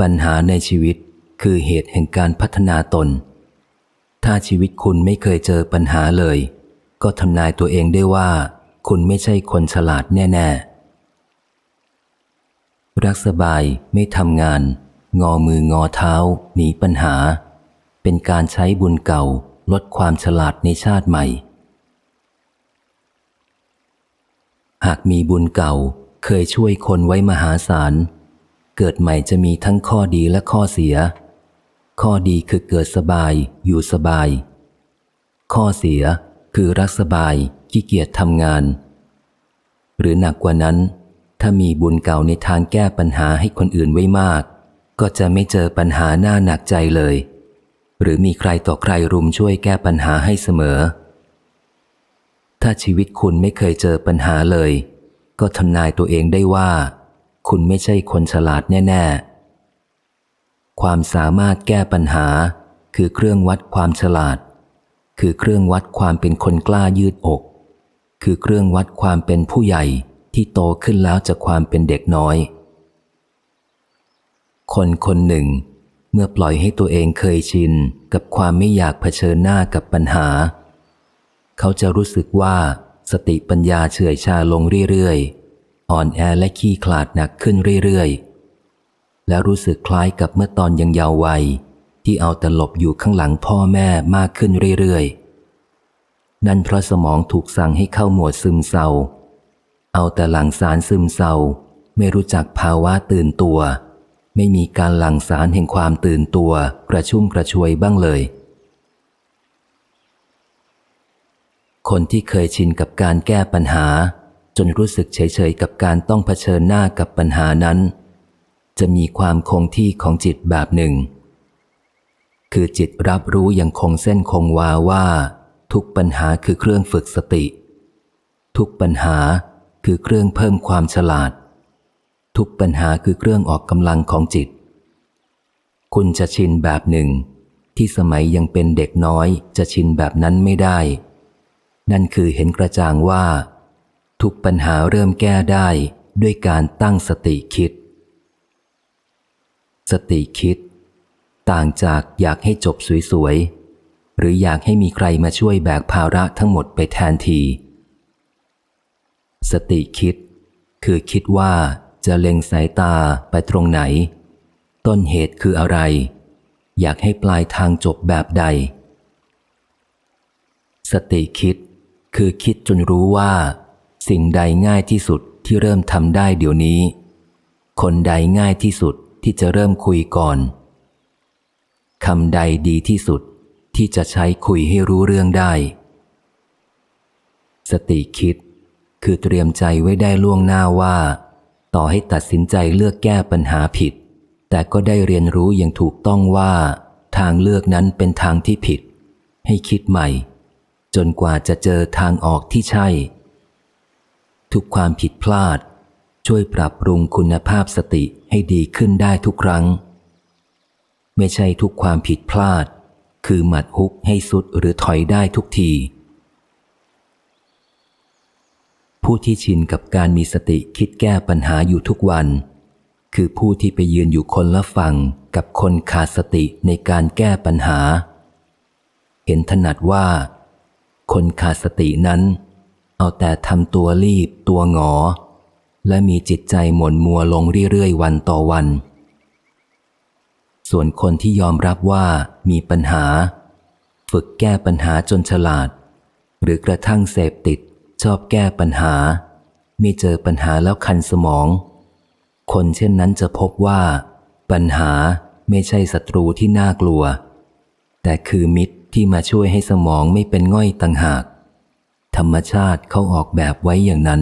ปัญหาในชีวิตคือเหตุแห่งการพัฒนาตน ถ้าชีวิตคุณไม่เคยเจอปัญหาเลย ก็ทำนายตัวเองได้ว่า คุณไม่ใช่คนฉลาดแน่ ๆ รักสบายไม่ทำงาน งอมืองอเท้า หนีปัญหา เป็นการใช้บุญเก่าลดความฉลาดในชาติใหม่ หากมีบุญเก่าเคยช่วยคนไว้มหาศาล เกิดใหม่จะมีทั้งข้อดีและข้อเสีย ข้อดีคือเกิดสบายอยู่สบาย ข้อเสียคือรักสบายขี้เกียจทำงาน หรือหนักกว่านั้น ถ้ามีบุญเก่าในทางแก้ปัญหาให้คนอื่นไว้มาก ก็จะไม่เจอปัญหาหน้าหนักใจเลย หรือมีใครต่อใครรุมช่วยแก้ปัญหาให้เสมอ ถ้าชีวิตคุณไม่เคยเจอปัญหาเลย ก็ทำนายตัวเองได้ว่า คุณไม่ใช่คนฉลาดแน่ ๆ ความสามารถแก้ปัญหา คือเครื่องวัดความฉลาด คือเครื่องวัดความเป็นคนกล้ายืดอก คือเครื่องวัดความเป็นผู้ใหญ่ที่โตขึ้นแล้วจากความเป็นเด็กน้อย คนคนหนึ่ง เมื่อปล่อยให้ตัวเองเคยชินกับความไม่อยากเผชิญหน้ากับปัญหา เขาจะรู้สึกว่าสติปัญญาเฉื่อยชาลงเรื่อยๆ อ่อนแอและขี้ขลาดหนักขึ้นเรื่อยๆ และรู้สึกคล้ายกับเมื่อตอนยังเยาว์วัย ที่เอาแต่หลบอยู่ข้างหลังพ่อแม่มากขึ้นเรื่อยๆ นั่นเพราะสมองถูกสั่งให้เข้าหมวดซึมเศร้า เอาแต่หลังสารซึมเศร้า ไม่รู้จักภาวะตื่นตัว ไม่มีการหลั่งสารแห่งความตื่นตัว กระชุ่มกระชวยบ้างเลยคนที่เคยชินกับการแก้ปัญหา จนรู้สึกเฉยๆกับการต้องเผชิญหน้ากับปัญหานั้น จะมีความคงที่ของจิตแบบหนึ่ง คือจิตรับรู้อย่างคงเส้นคงวาว่า ทุกปัญหาคือเครื่องฝึกสติ ทุกปัญหาคือเครื่องเพิ่มความฉลาด ทุกปัญหาคือเครื่องออกกำลังของจิต คุณจะชินแบบหนึ่ง ที่สมัยยังเป็นเด็กน้อยจะชินแบบนั้นไม่ได้ นั่นคือเห็นกระจ่างว่า ทุกปัญหาเริ่มแก้ได้ด้วยการตั้งสติคิด สติคิด ต่างจากอยากให้จบสวยๆ หรืออยากให้มีใครมาช่วยแบกภาระทั้งหมดไปแทนที สติคิด คือคิดว่าจะเล็งสายตาไปตรงไหน ต้นเหตุคืออะไร อยากให้ปลายทางจบแบบใด สติคิด คือคิดจนรู้ว่า สิ่งใดง่ายที่สุดที่เริ่มทำได้เดี๋ยวนี้ คนใดง่ายที่สุดที่จะเริ่มคุยก่อนคำใดดีที่สุดที่จะใช้คุยให้รู้เรื่องได้ สติคิด คือเตรียมใจไว้ได้ล่วงหน้าว่า ต่อให้ตัดสินใจเลือกแก้ปัญหาผิด แต่ก็ได้เรียนรู้อย่างถูกต้องว่า ทางเลือกนั้นเป็นทางที่ผิด ให้คิดใหม่ จนกว่าจะเจอทางออกที่ใช่ ทุกความผิดพลาด ช่วยปรับปรุงคุณภาพสติให้ดีขึ้นได้ทุกครั้ง ไม่ใช่ทุกความผิดพลาด คือหมัดฮุกให้สุดหรือถอยได้ทุกที ผู้ที่ชินกับการมีสติคิดแก้ปัญหาอยู่ทุกวัน คือผู้ที่ไปยืนอยู่คนละฝั่งกับคนขาดสติในการแก้ปัญหา เห็นถนัดว่า คนขาดสตินั้น เอาแต่ทำตัวรีบตัวหงอ และมีจิตใจหม่นมัวลงเรื่อยๆวันต่อวัน ส่วนคนที่ยอมรับว่ามีปัญหา ฝึกแก้ปัญหาจนฉลาด หรือกระทั่งเสพติดชอบแก้ปัญหาไม่เจอปัญหาแล้วคันสมอง คนเช่นนั้นจะพบว่า ปัญหาไม่ใช่ศัตรูที่น่ากลัว แต่คือมิตรที่มาช่วยให้สมองไม่เป็นง่อยต่างหาก ธรรมชาติเขาออกแบบไว้อย่างนั้น